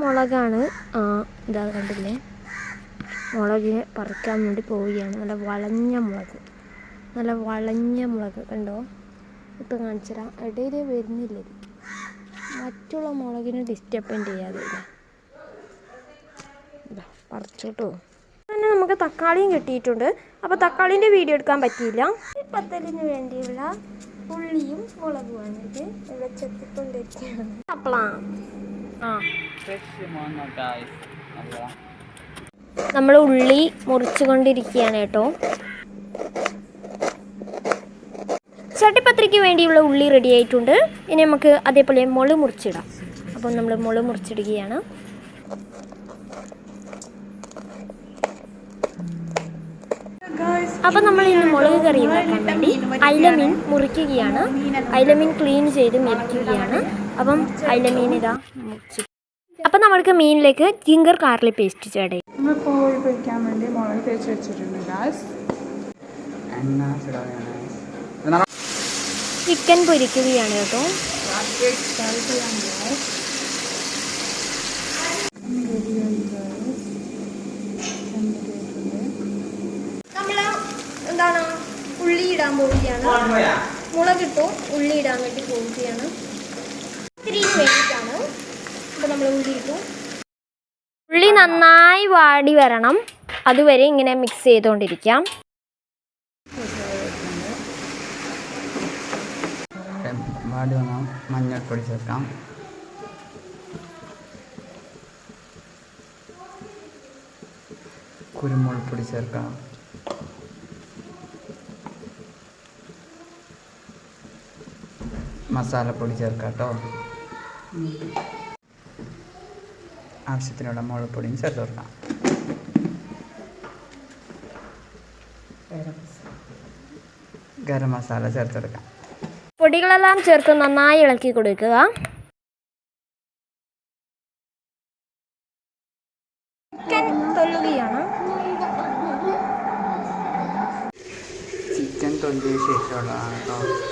മുളകാണ് ഇതാ കണ്ടില്ലേ? മുളകിനെ പറിക്കാൻ വേണ്ടി പോവുകയാണ്. നല്ല വളഞ്ഞ മുളക്. നല്ല വളഞ്ഞ മുളക് കണ്ടോ? ഇപ്പം കാണിച്ചു തരാം ഇടയിൽ വരുന്നില്ല മറ്റുള്ള മുളകിനെ ഡിസ്റ്റർബ് ചെയ്യാതെ പറിച്ചോട്ടോ. തന്നെ നമുക്ക് തക്കാളിയും കിട്ടിയിട്ടുണ്ട്. അപ്പോൾ തക്കാളീന്റെ വീഡിയോ എടുക്കാൻ പറ്റിയില്ല. പത്തലിന് വേണ്ടിയുള്ള ഉള്ളിയും മുളകും ഇത്. ഇവിടെ ചെത്തിക്കൊണ്ടിരിക്കുകയാണ്. അപ്പളാ. ആ നമ്മൾ ഉള്ളി മുറിച്ചുകൊണ്ടിരിക്കുകയാണ് കേട്ടോ. ചട്ടിപ്പത്രിക്ക് വേണ്ടിയുള്ള ഉള്ളി റെഡി ആയിട്ടുണ്ട്. ഇനി നമുക്ക് അതേപോലെ മുളക് മുറിച്ചിടാം. അപ്പം നമ്മൾ മുളക് മുറിച്ചിടുകയാണ്. അപ്പം നമ്മൾ ഇന്ന് മുളക് കറി ഉണ്ടാക്കാൻ വേണ്ടി അയിലമീൻ മുറിക്കുകയാണ്. അയിലമീൻ ക്ലീൻ ചെയ്ത് മുറിക്കുകയാണ് അപ്പം അയിലമീൻ ഇതാ മുറിച്ചു. അപ്പം നമ്മൾക്ക് മീനിലേക്ക് ജിങ്കർ കാർലി പേസ്റ്റ് ചേടേ നമ്മൾ കോഴി പൊരിക്കാൻ വേണ്ടി മുളക് തേച്ച് വെച്ചിട്ടുണ്ട്. ചിക്കൻ പൊരിക്കുകയാണ് കേട്ടോ നമ്മൾ എന്താണ് ഉള്ളി ഇടാൻ പോവുകയാണ്. മുളകിട്ടു ഉള്ളി ഇടാൻ വേണ്ടി പോവുകയാണ്. ഇത്തിരി വേണ്ടിയിട്ടാണ് അപ്പോൾ നമ്മൾ ഉള്ളി ഇട്ടു ഉള്ളി നന്നായി വാടി വരണം. അതുവരെ ഇങ്ങനെ മിക്സ് ചെയ്തുകൊണ്ടിരിക്കാം വാടി വന്നാൽ മഞ്ഞൾപ്പൊടി ചേർക്കാം. കുരുമുളക് പൊടി ചേർക്കാം. മസാലപ്പൊടി ചേർക്കാം കേട്ടോ ആവശ്യത്തിനുള്ള മുളപ്പൊടിയും ചേർത്ത് കൊടുക്കാം. ഗരം മസാല ചേർത്തെടുക്കാം പൊടികളെല്ലാം ചേർത്ത് നന്നായി ഇളക്കി കൊടുക്കുക. ചിക്കൻ തൊല്ലുകയാണ് ചിക്കൻ തൊല്ലിയ ശേഷമുള്ളതാണ്? കേട്ടോ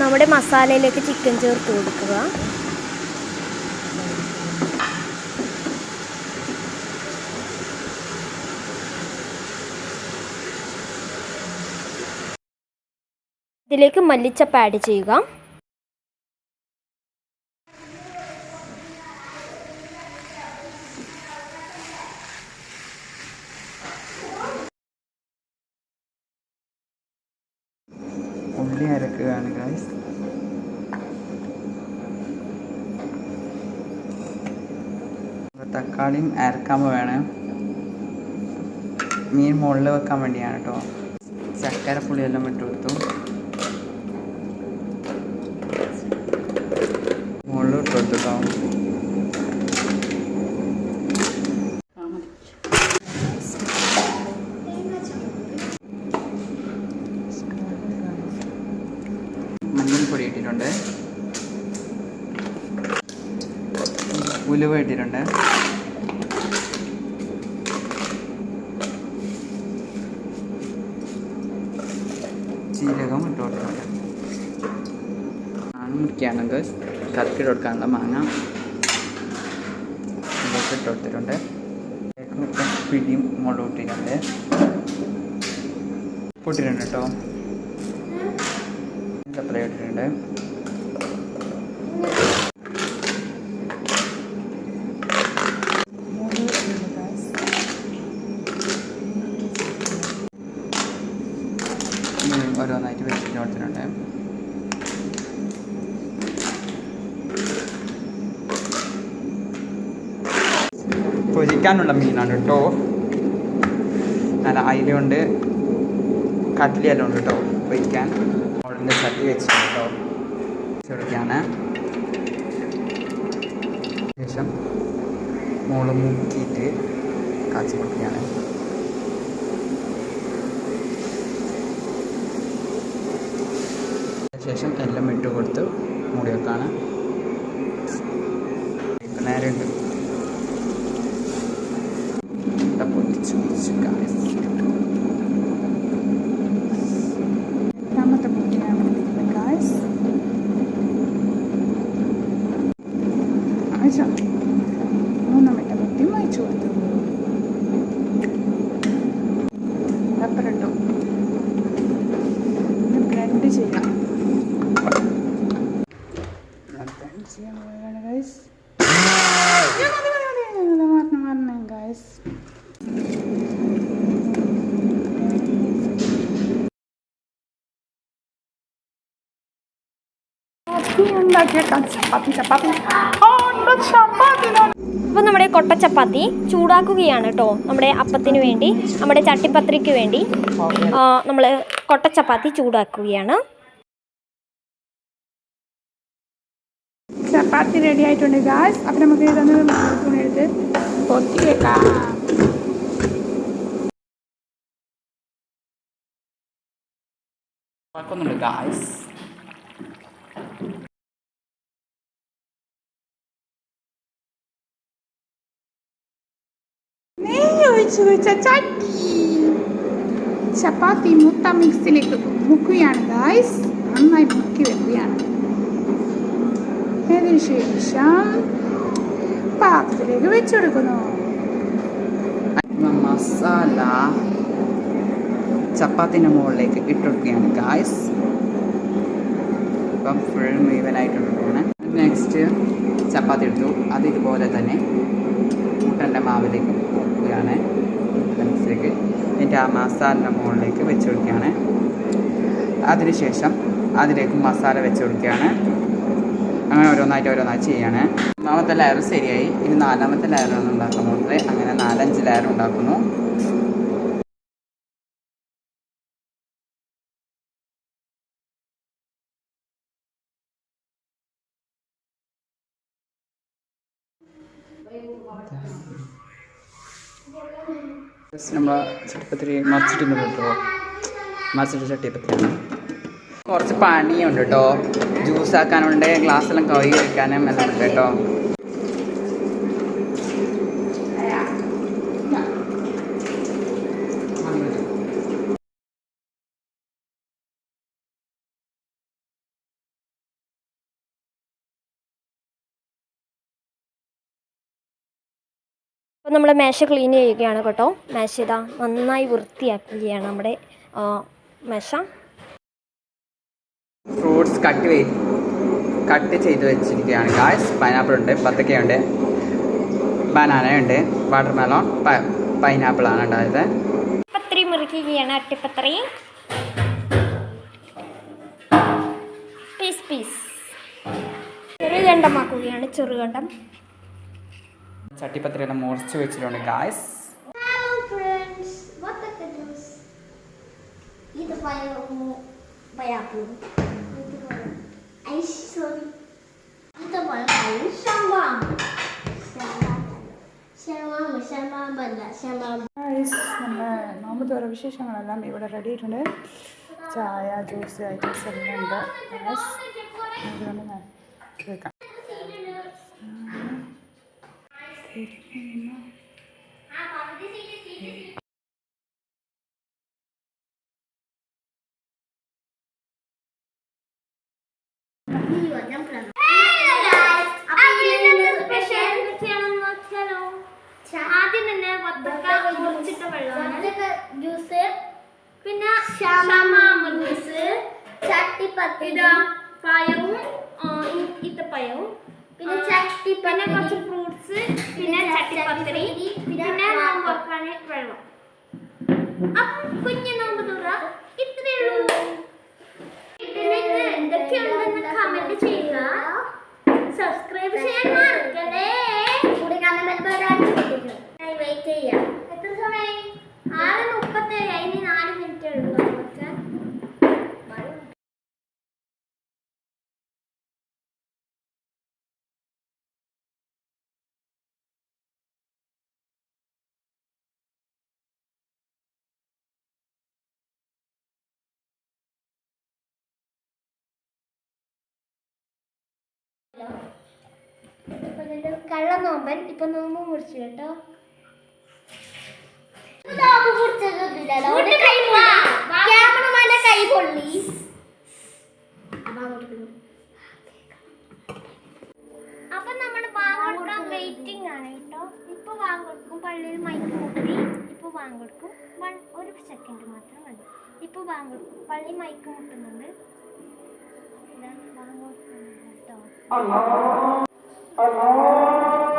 നമ്മുടെ മസാലയിലേക്ക് ചിക്കൻ ചേർത്ത് കൊടുക്കുക. ഇതിലേക്ക് മല്ലിച്ചപ്പ് ആഡ് ചെയ്യുക ഉള്ളി അരക്കുകയാണ് ഗായ്സ് തക്കാളിയും അരക്കാൻ വേണം. മീൻ മുകളിൽ വെക്കാൻ വേണ്ടിയാണ് കേട്ടോ ചക്കര പുളിയെല്ലാം ഇട്ട് കൊടുത്തു. മുകളിൽ ഇട്ട് കൊടുത്തു കേട്ടോ മഞ്ഞൾപ്പൊടി ഇട്ടിട്ടുണ്ട്. ഉലുവ ഇട്ടിട്ടുണ്ട്. ജീരകം ഇട്ട് കൊടുത്തിട്ടുണ്ട് മാങ്ങ മുറിക്കുകയാണെങ്കിൽ കറക്കിട്ട് കൊടുക്കാനുള്ള മാങ്ങ. ഇതൊക്കെ ഇട്ട് കൊടുത്തിട്ടുണ്ട് പിടിയും മുളക് ഇട്ടിട്ടുണ്ട്. പൊട്ടിട്ടുണ്ട് കേട്ടോ. സപ്ലൈ ഇട്ടിട്ടുണ്ട് ഇനി ഓരോന്നായിട്ട് വെച്ചിട്ട് കൊടുത്തിട്ടുണ്ട് പൊരിക്കാനുള്ള മീനാണ് കേട്ടോ നല്ല അയിലുണ്ട് കട്ട്ലിയെല്ലാം ഉണ്ട് കേട്ടോ പൊരിക്കാൻ. മുകളിന്റെ ചട്ടി വെച്ചിട്ടുണ്ട് കേട്ടോ ചെറുക്കാണ് ശേഷം മോൾ മുക്കിയിട്ട് കാച്ചി കൊടുക്കുകയാണ്. ശേഷം എല്ലാം ഇട്ട് കൊടുത്ത് മൂടി വെക്കാണ് നേരെ ഉണ്ടാക്കിയേക്കാം ചപ്പാത്തി ചപ്പാത്തി ചപ്പാത്തി അപ്പോൾ നമ്മുടെ കൊട്ടച്ചപ്പാത്തി ചൂടാക്കുകയാണ് കേട്ടോ നമ്മുടെ അപ്പത്തിന് വേണ്ടി നമ്മുടെ ചട്ടിപ്പത്രിക്ക് വേണ്ടി. നമ്മൾ കൊട്ടച്ചപ്പാത്തി ചൂടാക്കുകയാണ്. ചപ്പാത്തി റെഡി ആയിട്ടുണ്ട് ഗാസ് അപ്പം നമുക്ക് ഇതൊന്ന് തുണി എടുത്ത് പൊത്തി വെക്കാം. കുഴപ്പമൊന്നുമില്ല ഗായ്സ് ചപ്പാത്തി മുട്ട മിക്സിലേക്ക് മുക്കുകയാണ്. ഗായ്സ് നന്നായി മുക്കി വെക്കുകയാണ്. അതിന് ശേഷം പാത്രത്തിലേക്ക് വെച്ചെടുക്കുന്നു മസാല ചപ്പാത്തിന്റെ മുകളിലേക്ക് ഇട്ടുകൊടുക്കുകയാണ് ഗായ്സ് ഇപ്പം ഫുൾ മുഴുവനായിട്ട് ഇട്ടിട്ടാണ് നെക്സ്റ്റ് ചപ്പാത്തി എടുത്തു. അത് ഇതുപോലെ തന്നെ മുട്ടന്റെ മാവിലേക്ക് വെക്കുകയാണ് മിക്സിലേക്ക് എന്നിട്ട് ആ മസാലിന്റെ മുകളിലേക്ക് വെച്ച് കൊടുക്കുകയാണ്. അതിനുശേഷം അതിലേക്ക് മസാല വെച്ച് കൊടുക്കുകയാണ്. അങ്ങനെ ഓരോന്നായിട്ട് ഓരോന്നായി ചെയ്യാണ്. ഒന്നാമത്തെ ലെയർ ശരിയായി. ഇനി നാലാമത്തെ ലെയറാണ് ഉണ്ടാക്കുന്നത് അങ്ങനെ നാലഞ്ച് ലെയർ ഉണ്ടാക്കുന്നു. നമ്മൾ ചട്ടിപ്പത്തിരി മറിച്ചിട്ടുണ്ട് കേട്ടോ മറിച്ചിട്ട് ചട്ടിപ്പത്തിരിയാണ് കുറച്ച് പണിയുണ്ട് കേട്ടോ ജ്യൂസ് ആക്കാനുണ്ട് ഗ്ലാസ് എല്ലാം കഴുകി വെക്കാനും എല്ലാം ഉണ്ട് കേട്ടോ അപ്പോൾ നമ്മൾ മേശ ക്ലീൻ ചെയ്യുകയാണ് കേട്ടോ. മേശ ഇതാ നന്നായി വൃത്തിയാക്കുകയാണ് നമ്മുടെ മാഷ മേശ. ഫ്രൂട്ട്സ് കട്ട് ചെയ്ത് കട്ട് ചെയ്ത് വെച്ചിരിക്കുകയാണ്. ഗായ്സ് പൈനാപ്പിൾ ഉണ്ട് പത്തക്കയുണ്ട് ബനാന ഉണ്ട് വാട്ടർ മെലോൺ പൈനാപ്പിൾ ആണ് ഉണ്ടായത്. പത്രി മുറിക്കുകയാണ് അട്ടിപ്പത്രി. പീസ് പീസ് ചെറുകണ്ടമാക്കുകയാണ് ചെറുകണ്ടം ചട്ടിപ്പത്തിരി എല്ലാം മുറിച്ച് വെച്ചിട്ടുണ്ട് guys Hello friends, what the goodness? ഇത് പയാപ്പിളും ഐ സോറി ഇത് പഴം ശമ്പാം ശമാമ ശമാമല്ല ശമാമ ഗായ്സ് നമ്മുടെ നോമ്പ് തോറ വിശേഷങ്ങളെല്ലാം ഇവിടെ റെഡി ആയിട്ടുണ്ട്. ചായ ജ്യൂസ് ഐറ്റംസ് എല്ലാം ഉണ്ട്. കേൾക്കാം. ആദ്യം തന്നെ മുറിച്ചിട്ട വെള്ളമാണ് ജ്യൂസ് പിന്നെ ജ്യൂസ് ചട്ടിപ്പത്തി പഴവും ഈത്തപ്പഴവും പിന്നെ ചട്ടി പിന്നെ കുറച്ച് ഫ്രൂട്ട്സ് പിന്നെ ചട്ടിപ്പത്തിരി പിന്നെ നോമ്പൊക്കാണ് വെക്കാൻ വെള്ളം. അപ്പം കുഞ്ഞു നോമ്പ് തുറ. ഇത്രയേ ഉള്ളൂ. ഇതിലേക്ക് എന്തൊക്കെയുണ്ടെന്ന് കമന്റ് ചെയ്യുക. സബ്സ്ക്രൈബ് ചെയ്യാൻ മറക്കല്ലേ. വെയിറ്റ് ചെയ്യാം. എത്ര സമയം ആറ് കള്ള നോമ്പൻ ഇപ്പൊ നോമ്പ് മുറിച്ചു കേട്ടോ. ക്യാമറമാന്റെ കൈ പൊള്ളി. അപ്പൊ നമ്മൾ വാങ്ങൊടുക്കാൻ വെയിറ്റിംഗ് ആണ് കേട്ടോ. ഇപ്പൊ വാങ്ങൊടുക്കും പള്ളിയിൽ മൈക്ക് മുട്ടി ഇപ്പൊ വാങ്ങൊടുക്കും വൺ ഒരു സെക്കൻഡ് മാത്രം മതി. ഇപ്പൊ വാങ്ങൊടുക്കും പള്ളി മൈക്ക് മുട്ടുന്നുണ്ട്. വാങ്ങൊടുക്കുന്നുണ്ട് കേട്ടോ. Allah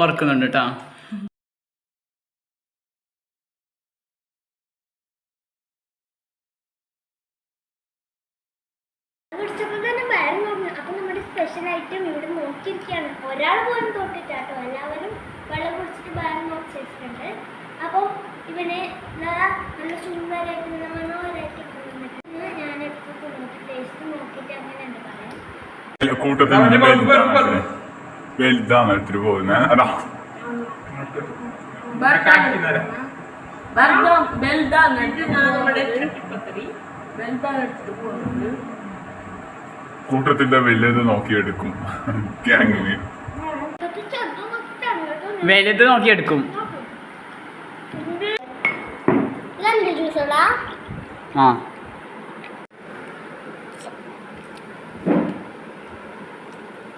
വറുക്കുന്നുണ്ട് കേട്ടോ ഐറ്റം ഇവിടെ നോക്കിയിരിക്കുകയാണ്. ഒരാൾ പോലും തൊട്ടിട്ടാട്ടോ എല്ലാവരും വെള്ളം കുടിച്ചിട്ട് വയറ് നോക്കി വെച്ചിട്ടുണ്ട്. അപ്പം ഇവനെ നല്ല സുന്ദരമായിട്ട് നല്ല മനോഹരമായിട്ട് ഞാൻ എടുത്തിട്ട് നോക്കി ടേസ്റ്റ് നോക്കിയിട്ട് അങ്ങനെ ഉണ്ട് പറയാം വലുതാണ് എടുത്തിട്ട് പോകുന്നത് അതാ കൂട്ടത്തിന്റെ വലുത് നോക്കിയെടുക്കും ഗ്യാങ്ങിന് വലുത് നോക്കിയെടുക്കും ആ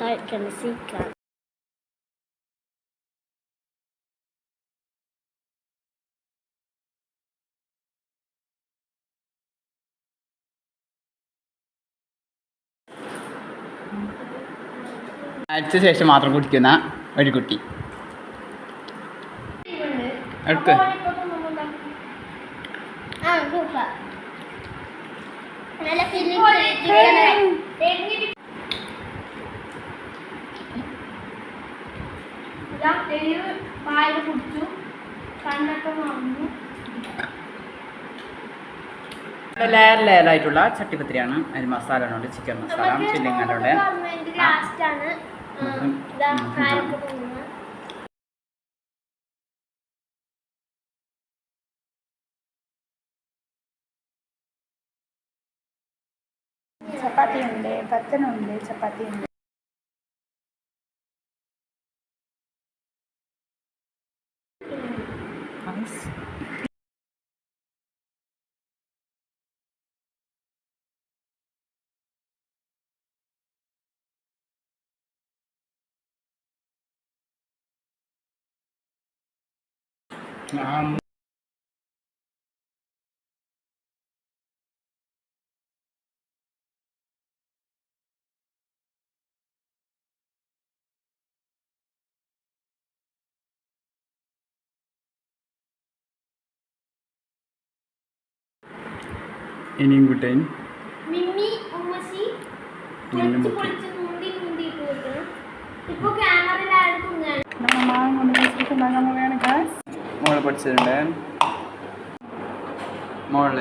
കഴിക്കണം സീക്കാം അടിച്ച ശേഷം മാത്രം കുടിക്കുന്ന ഒരു കുട്ടി. വന്നു ലെയർ ലെയർ ആയിട്ടുള്ള ചട്ടിപ്പത്തിരിയാണ്. അതിന് മസാല ഉണ്ട് ചിക്കൻ മസാല ചില്ലിങ് ഉണ്ട്. ലാസ്റ്റ് ആണ് ഉം. ഇതാ ഉം. കാരൊക്കെ പോകുന്നത് ഉണ്ട് ഇനിയും കുട്ടൻ. മിമ്മി ഉമ്മച്ചി മിന്നും പൊളിച്ച് പൊക്കി. മോൾ പഠിച്ചിട്ടുണ്ട്. മോൾ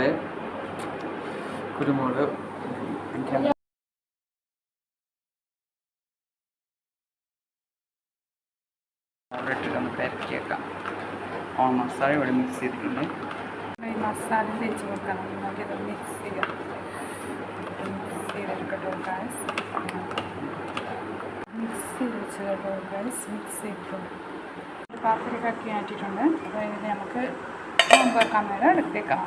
ഓൺ മസാല ഇവിടെ മിക്സ് ചെയ്തിട്ടുണ്ട്. മസാല തേച്ച് വെക്കണം. മിക്സ് ചെയ്യാം. മിക്സ് ചെയ്തെടുക്കട്ടോ മിക്സ് ചെയ്ത് വെച്ച് കേട്ടോ ഗ്യാസ് മിക്സ് ചെയ്തിട്ടു ആക്കി മാറ്റിയിട്ടുണ്ട് അപ്പോൾ ഇത് നമുക്ക് നോമ്പ് വെക്കാൻ നേരം എടുത്തേക്കാം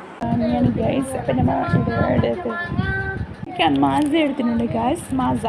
ഞാൻ ഗ്യാസ് അപ്പം നമ്മൾ ഇവിടെ എടുത്ത് മാസ എടുത്തിട്ടുണ്ട് ഗ്യാസ് മാസ.